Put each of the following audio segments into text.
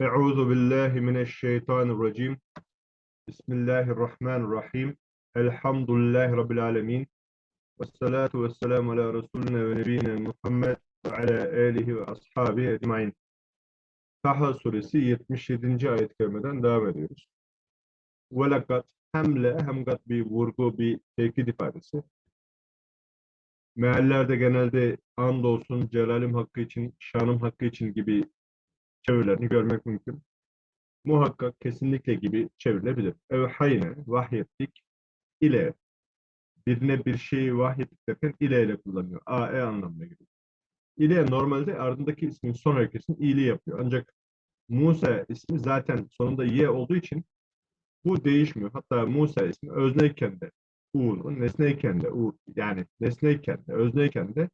Euzu billahi mineşşeytanirracim. Bismillahirrahmanirrahim. Elhamdülillahi rabbil alamin. Ves salatu vesselamu ala resulina ve nebiyina Muhammed ve ala alihi ve ashabihi ecmaîn. Taha suresi 77. ayet-i kerimeden devam ediyoruz. Ve lekad hemle hem gat bir vurgu bir tekit ifadesi. Meallerde genelde andolsun celalim hakkı için, şanım hakkı için gibi çevirilerini görmek mümkün. Muhakkak kesinlikle gibi çevrilebilir. Evhayne, vahyettik, ile birine bir şeyi vahyettik derken ile ile kullanıyor. A, e anlamına geliyor. İle normalde ardındaki ismin son öyküsünü iyiliği yapıyor. Ancak Musa ismi zaten sonunda ye olduğu için bu değişmiyor. Hatta Musa ismi özneyken de u'nu, nesneyken de u, yani nesneyken de, özneyken de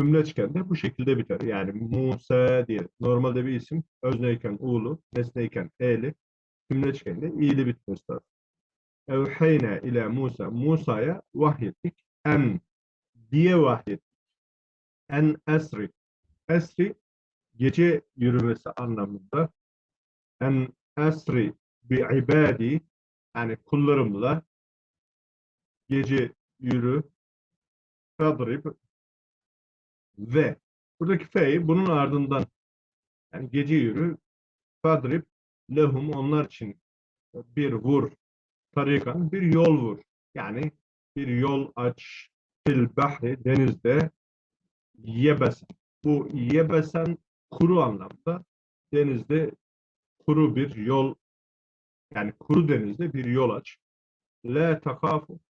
Tümleçken de bu şekilde biter. Yani Musa diye normalde bir isim özneyken u'lu, nesneyken e'li, tümleçken de i'li bitmesi lazım. Evheyne ile Musa, Musa'ya vahyettik. En diye vahyettik. En esri. Esri gece yürümesi anlamında. En esri bi ibadi yani kullarımla gece yürü fadrib ve buradaki fe'yi bunun ardından yani gece yürü fadrib lehum onlar için bir vur tarikan bir yol vur. Yani bir yol aç fil bahri denizde yebesen. Bu yebesen kuru anlamda denizde kuru bir yol yani kuru denizde bir yol aç. La takafu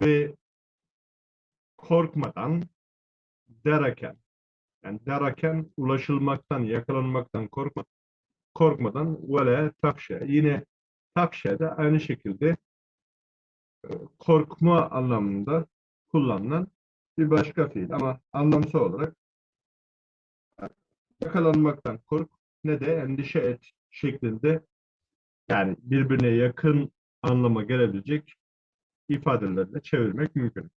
ve korkmadan dereken yani dereken ulaşılmaktan, yakalanmaktan korkma, korkmadan vele takşe. Yine takşe de aynı şekilde e, korkma anlamında kullanılan bir başka fiil ama anlamsal olarak yakalanmaktan kork ne de endişe et şeklinde yani birbirine yakın anlama gelebilecek ifadelerle çevirmek mümkün.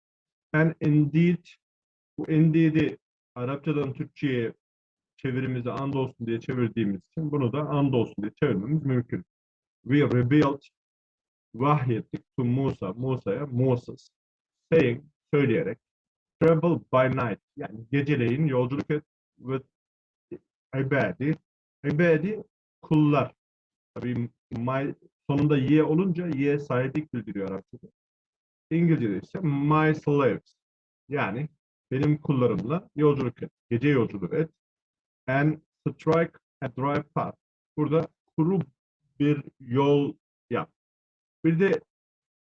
And indeed, bu indeed'i Arapçadan Türkçe'ye çevirimizi andolsun diye çevirdiğimiz için bunu da andolsun diye çevirmemiz mümkün. We revealed vahyettik to Musa, Musa'ya, Moses, saying, söyleyerek, travel by night, yani geceleyin yolculuk et with ibadi, ibadi kullar. Tabii my, sonunda ye olunca ye sahiplik bildiriyor Arapçada. İngilizce'de ise my slaves. Yani benim kullarımla yolculuk et. Gece yolculuk et. And strike a dry path. Burada kuru bir yol yap. Bir de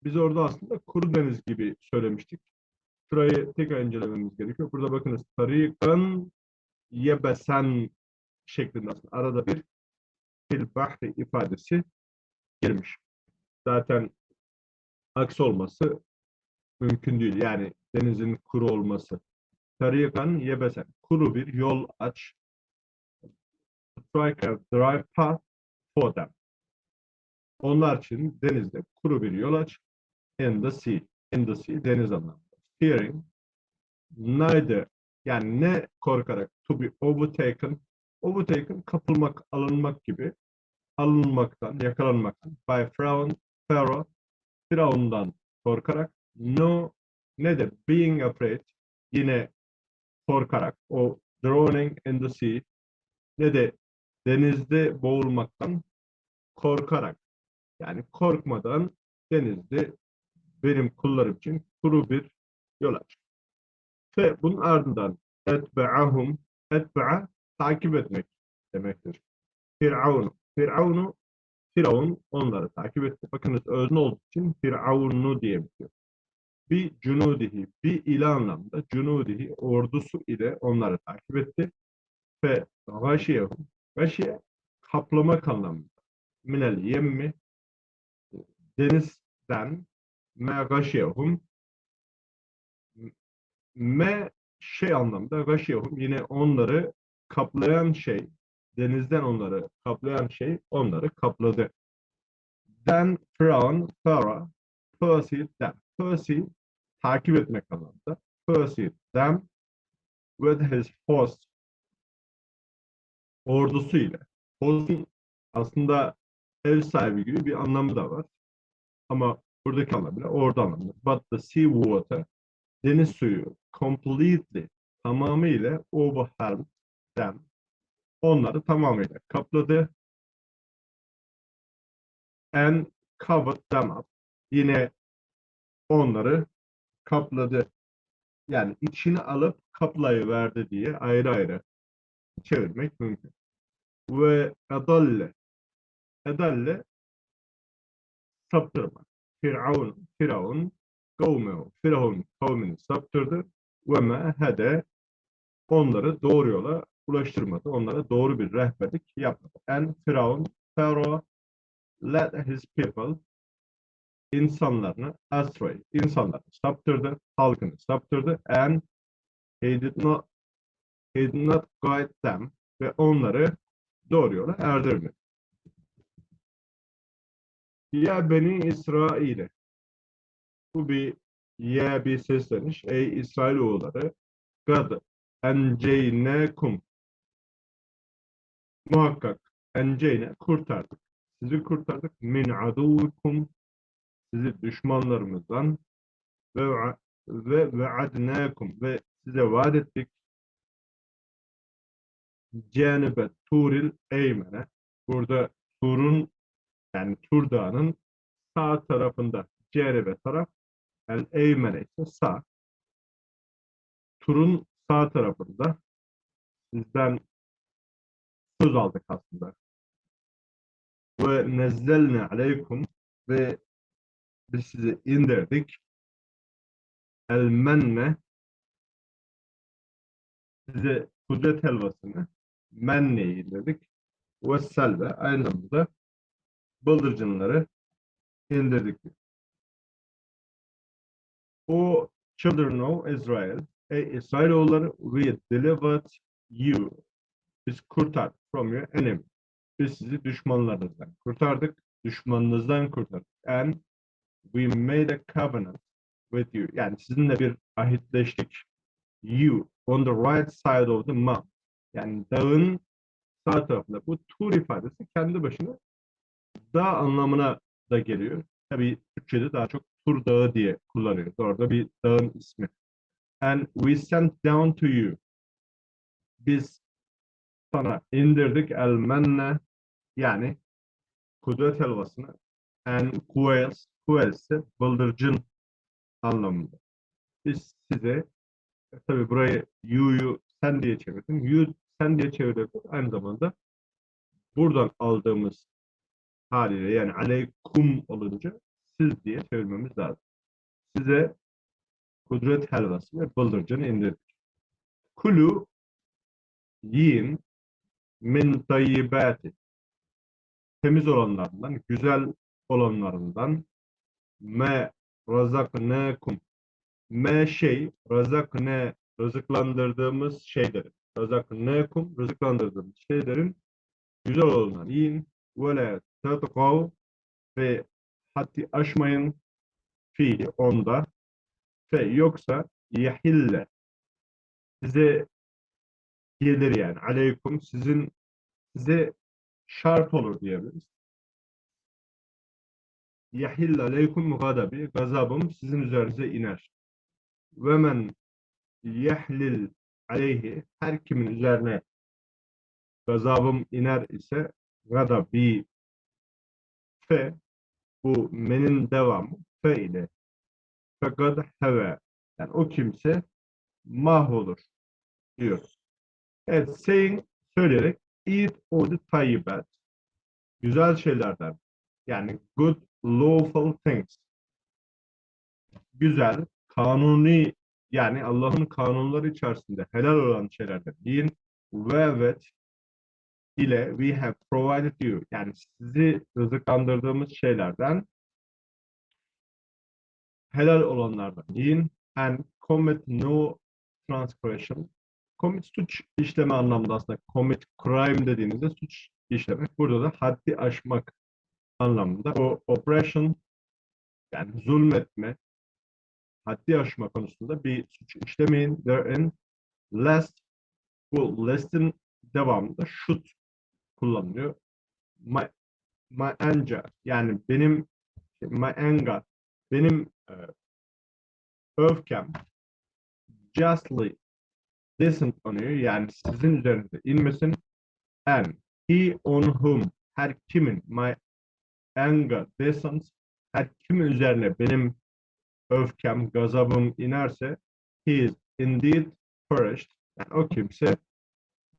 biz orada aslında kuru deniz gibi söylemiştik. Şurayı tekrar incelememiz gerekiyor. Burada bakınız tarikan yebesen şeklinde aslında arada bir fil bahri ifadesi girmiş. Zaten aksi olması mümkün değil. Yani denizin kuru olması. Tarikan yebesen. Kuru bir yol aç. Strike a dry path for them. Onlar için denizde kuru bir yol aç. In the sea. In the sea. Deniz anlamında. Fearing. Neither. Yani ne korkarak. To be overtaken. Overtaken kapılmak, alınmak gibi. Alınmaktan, yakalanmaktan. By Pharaoh. Pharaoh. Firavundan korkarak no ne de being afraid yine korkarak o drowning in the sea ne de denizde boğulmaktan korkarak yani korkmadan denizde benim kullarım için kuru bir yol aç. Ve bunun ardından etbe'ahum etbe'a takip etmek demektir. Firavun. Firavunu Firavun onları takip etti. Bakınız özne olduğu için Firavunnu diyebiliyor bir cunudihi, bir ile anlamda cunudihi ordusu ile onları takip etti ve gâşiyehum, gâşiye kaplamak anlamında minel yemmi denizden me gâşiyehum me şey anlamda gâşiyehum yine onları kaplayan şey denizden onları kaplayan şey onları kapladı. Then Pharaoh, Pharaoh, pursued them. Pursue takip etmek anlamında. Pursue them with his host ordusu ile. Hoz'un aslında ev sahibi gibi bir anlamı da var. Ama buradaki anlamıyla ordu anlamında. But the sea water, deniz suyu completely, tamamıyla overwhelmed them. Onları tamamıyla kapladı. And covered them up. Yine onları kapladı. Yani içine alıp kaplayıverdi diye ayrı ayrı çevirmek mümkün. Ve edalle edalle saptırmak. Firavun, Firavun kavmehu, Firavun kavmini saptırdı ve me hede onları doğru yola ulaştırmadı. Onlara doğru bir rehberlik yapmadı. And Firavun, Pharaoh led his people insanlarını astray, insanları saptırdı, halkını saptırdı and he did not he did not guide them ve onları doğru yola erdirmedi. Ya Beni İsrail'e bu bir ya bir sesleniş. Ey İsrailoğulları gad enceynekum muhakkak enceyne kurtardık. Sizi kurtardık. Min aduvikum sizi düşmanlarımızdan ve ve ve'adnakum ve size vaat ettik canibe turil eymene burada Tur'un yani Tur Dağı'nın sağ tarafında canibe taraf el eymene ise sağ Tur'un sağ tarafında sizden söz aldık aslında ve nezzelne aleykum ve biz size indirdik el menne size kudret helvasını menneyi indirdik ve selve aynı zamanda bıldırcınları indirdik. O children of Israel, ey İsrailoğulları, we delivered you. Biz kurtardık your enemy. Biz sizi düşmanlarınızdan kurtardık. Düşmanınızdan kurtardık. And we made a covenant with you. Yani sizinle bir ahitleştik. You on the right side of the mount. Yani dağın sağ tarafında. Bu tur ifadesi kendi başına dağ anlamına da geliyor. Tabii Türkçe'de daha çok Tur Dağı diye kullanıyoruz. Orada bir dağın ismi. And we sent down to you. Biz sana indirdik el menne yani kudret helvasını quails, quails ise bıldırcın anlamında. Biz size tabi burayı you'yu sen diye çevirdim. You sen diye çevirdik. Aynı zamanda buradan aldığımız haliyle yani aleykum olunca siz diye çevirmemiz lazım. Size kudret helvası ve bıldırcını indirdik. Kulu yiyin min tayyibati temiz olanlarından, güzel olanlarından me razaknekum me şey razakne rızıklandırdığımız şeylerin razaknekum rızıklandırdığımız şeylerin güzel olanlar yiyin. Ve la tetgav ve haddi aşmayın. Fiili onda. Fe yoksa yahille size gelir yani aleykum sizin size şart olur diyebiliriz. Yahille aleykum gadabi gazabım sizin üzerinize iner. Ve men yahlil aleyhi her kimin üzerine gazabım iner ise gadabi fe bu menin devamı fe ile fekad heve yani o kimse mahvolur diyor. Evet, saying söyleyerek eat all the tayyibat güzel şeylerden. Yani good lawful things. Güzel kanuni yani Allah'ın kanunları içerisinde helal olan şeylerden. Yiyin ve evet ile we have provided you. Yani sizi rızıklandırdığımız şeylerden helal olanlardan. Yiyin and commit no transgression commit suç işleme anlamında aslında commit crime dediğimizde suç işlemek. Burada da haddi aşmak anlamında o oppression yani zulmetme haddi aşma konusunda bir suç işlemeyin. Therein lest bu lest'in devamında should kullanılıyor. My, my anger yani benim my anger benim e, öfkem justly descend yani sizin üzerinize inmesin and he on whom her kimin my anger descends her kimin üzerine benim öfkem, gazabım inerse he is indeed perished. Yani o kimse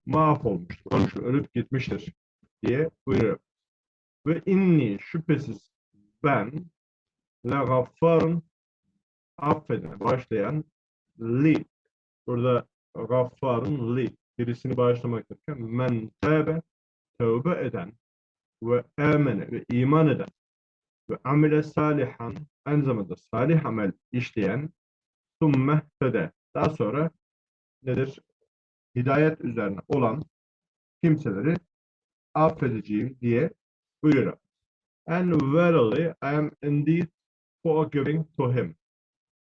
mahvolmuştur, olmuştur, ölüp gitmiştir diye buyuruyor. Ve inni şüphesiz ben la gaffarın affedene başlayan li. Burada gaffarın li. Birisini bağışlamak derken men tebe tövbe eden ve amene ve iman eden ve amile salihan aynı zamanda salih amel işleyen summe tede daha sonra nedir? Hidayet üzerine olan kimseleri affedeceğim diye buyuruyor. And verily I am indeed forgiving to him.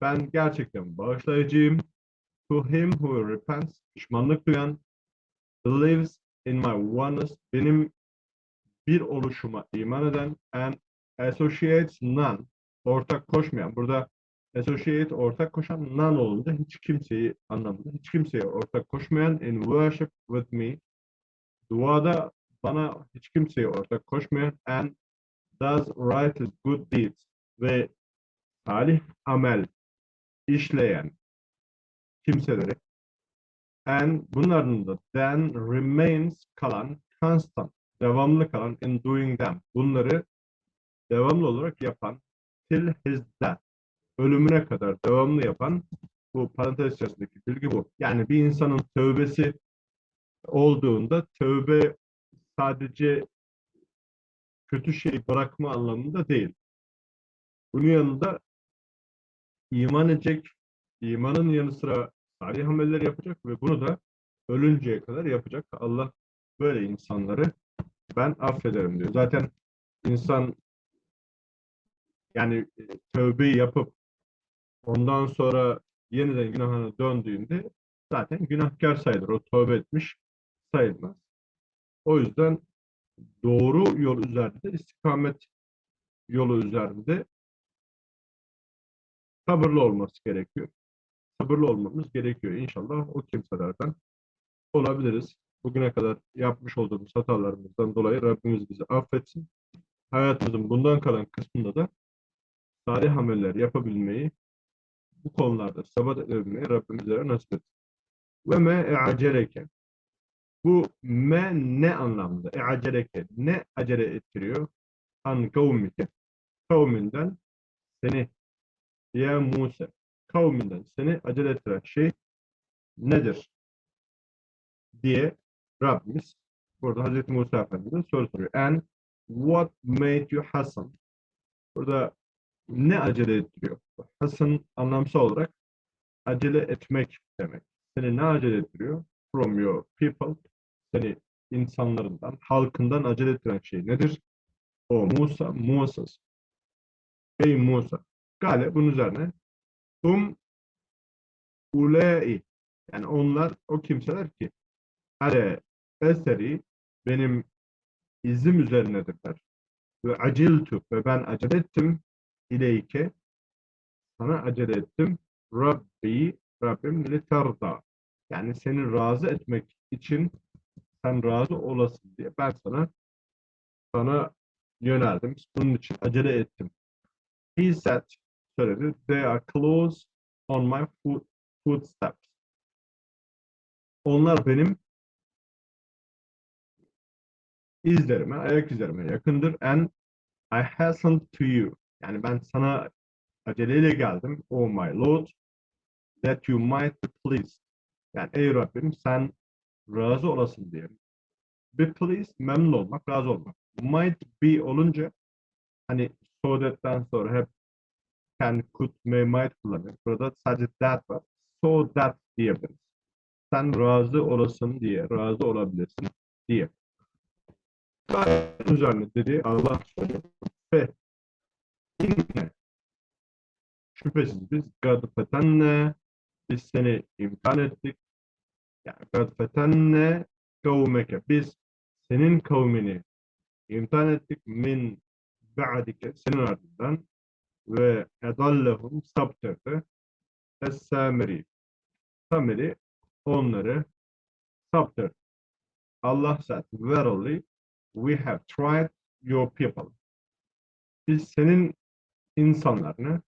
Ben gerçekten bağışlayıcıyım. To him who repents, pişmanlık duyan, believes in my oneness, benim bir oluşuma iman eden, and associates none, ortak koşmayan. Burada associate ortak koşan, none olunca hiç kimseyi anlamında, hiç kimseye ortak koşmayan, in worship with me, duada bana hiç kimseye ortak koşmayan, and does righteous good deeds ve salih amel işleyen kimseleri and bunların da then remains kalan constant devamlı kalan in doing them bunları devamlı olarak yapan till his death ölümüne kadar devamlı yapan bu parantez içerisindeki bilgi bu. Yani bir insanın tövbesi olduğunda tövbe sadece kötü şey bırakma anlamında değil. Bunun yanında iman edecek, imanın yanı sıra salih ameller yapacak ve bunu da ölünceye kadar yapacak. Allah böyle insanları ben affederim diyor. Zaten insan yani e, tövbeyi yapıp ondan sonra yeniden günahına döndüğünde zaten günahkar sayılır. O tövbe etmiş sayılmaz. O yüzden doğru yol üzerinde, istikamet yolu üzerinde sabırlı olması gerekiyor. Sabırlı olmamız gerekiyor. İnşallah o kimselerden olabiliriz. Bugüne kadar yapmış olduğumuz hatalarımızdan dolayı Rabbimiz bizi affetsin. Hayatımızın bundan kalan kısmında da salih ameller yapabilmeyi, bu konularda sabat edebilmeyi Rabbimiz bize nasip etsin. Ve me e'aceleke. Bu me ne anlamda? E'aceleke. Ne acele ettiriyor? An kavmike. Kavminden seni ya Musa kavminden seni acele ettiren şey nedir? diye Rabbimiz burada Hazreti Musa Efendimiz'e soru soruyor. And what made you Hasan? Burada ne acele ettiriyor? Hasan anlamsal olarak acele etmek demek. Seni ne acele ettiriyor? From your people. Seni insanlarından, halkından acele ettiren şey nedir? O Musa, Musa's. Ey Musa. Gale bunun üzerine hum ulei yani onlar o kimseler ki ale eseri benim izim üzerinedirler. Ve aciltu ve ben acele ettim ileyke sana acele ettim Rabbi Rabbim litarda yani seni razı etmek için sen razı olasın diye ben sana sana yöneldim. Bunun için acele ettim. He said söyledi. They are close on my foot, footsteps. Onlar benim izlerime, ayak izlerime yakındır. And I hastened to you. Yani ben sana aceleyle geldim. Oh my Lord. That you might be pleased. Yani ey Rabbim sen razı olasın diye. Be pleased, memnun olmak, razı olmak. Might be olunca hani so sonra hep can, could, may, might kullanıyor. Burada sadece that var. So that diyebiliriz. Sen razı olasın diye, razı olabilirsin diye. Gayet üzerine dedi Allah söylüyor. Ve yine şüphesiz biz gadfetenne biz seni imtihan ettik. Yani gadfetenne kavmeke biz senin kavmini imtihan ettik min ba'dike senin ardından ve edallehum saptırdı es-samiri Samiri onları saptırdı. Allah said, verily we have tried your people. Biz senin insanlarını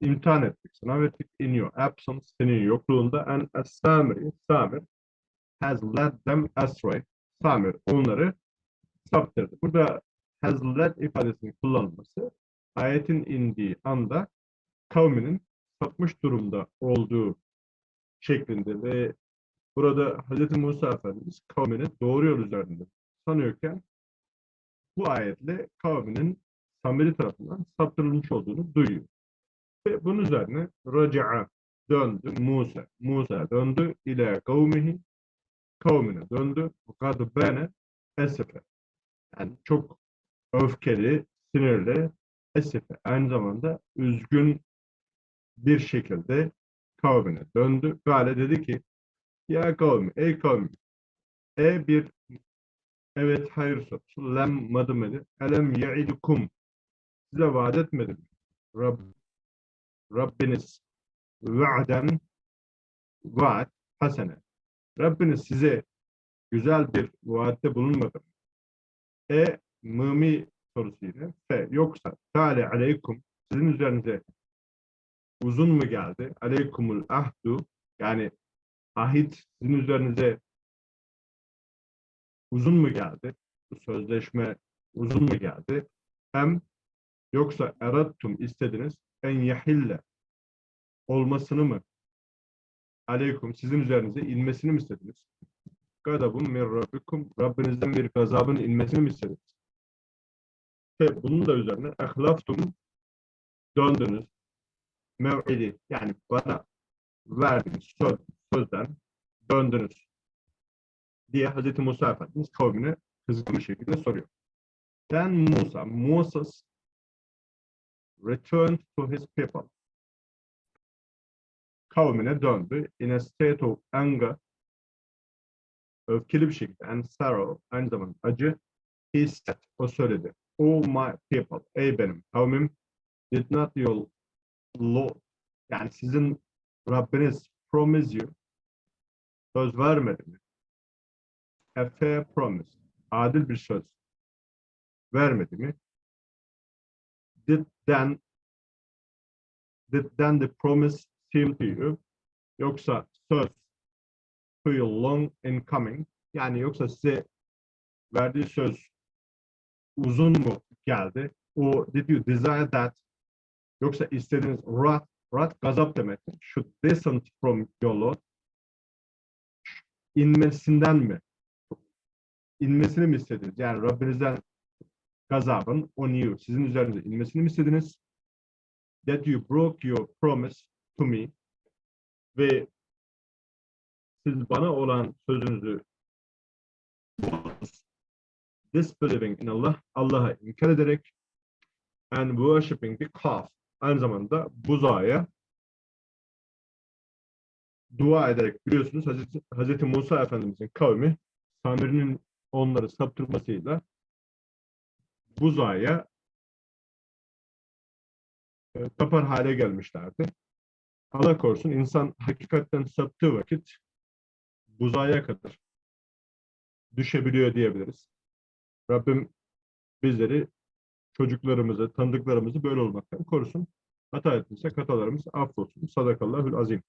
imtihan ettik, sınav ettik in your absence, senin yokluğunda and as Samiri, Samir has led them astray. Samir onları saptırdı. Burada has led ifadesinin kullanılması ayetin indiği anda kavminin sapmış durumda olduğu şeklinde ve burada Hz. Musa Efendimiz kavmini doğru yol üzerinde sanıyorken bu ayetle kavminin Samiri tarafından saptırılmış olduğunu duyuyor. Ve bunun üzerine raca'a döndü Musa. Musa döndü ile kavmihi kavmine döndü. Gadbene esefe. Yani çok öfkeli, sinirli, esefe. Aynı zamanda üzgün bir şekilde kavmine döndü. Gale dedi ki ya kavmi, ey kavmi e bir evet hayır sorusu lem madımedi elem ya'idukum size vaat etmedim Rab, Rabbiniz va'den vaat hasene Rabbiniz size güzel bir vaatte bulunmadı? E mımi sorusuyla fe yoksa Teala aleykum sizin üzerinize uzun mu geldi? Aleykumul ahdu yani ahit sizin üzerinize uzun mu geldi? Sözleşme uzun mu geldi? Hem yoksa erattum istediniz en yahille olmasını mı? Aleykum sizin üzerinize inmesini mi istediniz? Gadabun min rabbikum Rabbinizden bir gazabın inmesini mi istediniz? Ve bunun da üzerine ehlaftum döndünüz mev'idi yani bana verdiğiniz söz, sözden döndünüz diye Hz. Musa Efendimiz kavmine kızgın bir şekilde soruyor. Then Musa, Moses returned to his people. Kavmine döndü. In a state of anger, öfkeli bir şekilde, and sorrow, aynı zamanda acı, he said, o söyledi. Oh my people, ey benim kavmim, did not your Lord, yani sizin Rabbiniz promise you, söz vermedi mi? A fair promise, adil bir söz vermedi mi? Did then, did then the promise seem to you? Yoksa söz to you long in coming, yani yoksa size verdiği söz uzun mu geldi? Or did you desire that Yoksa istediğiniz wrath, wrath gazap demektir. Should descend from your Lord. İnmesinden mi? İnmesini mi istediniz? Yani Rabbinizden gazabın on you, sizin üzerinize inmesini mi istediniz? That you broke your promise to me ve siz bana olan sözünüzü disbelieving in Allah, Allah'a inkar ederek and worshipping the calf aynı zamanda buzağa dua ederek biliyorsunuz Hazreti, Musa Efendimizin kavmi Samiri'nin onları saptırmasıyla buzağa e, tapar hale gelmişlerdi. Allah korusun insan hakikatten saptığı vakit buzağa kadar düşebiliyor diyebiliriz. Rabbim bizleri çocuklarımızı, tanıdıklarımızı böyle olmaktan korusun. Hata ettiysek hatalarımız affolsun. Sadakallahül azim.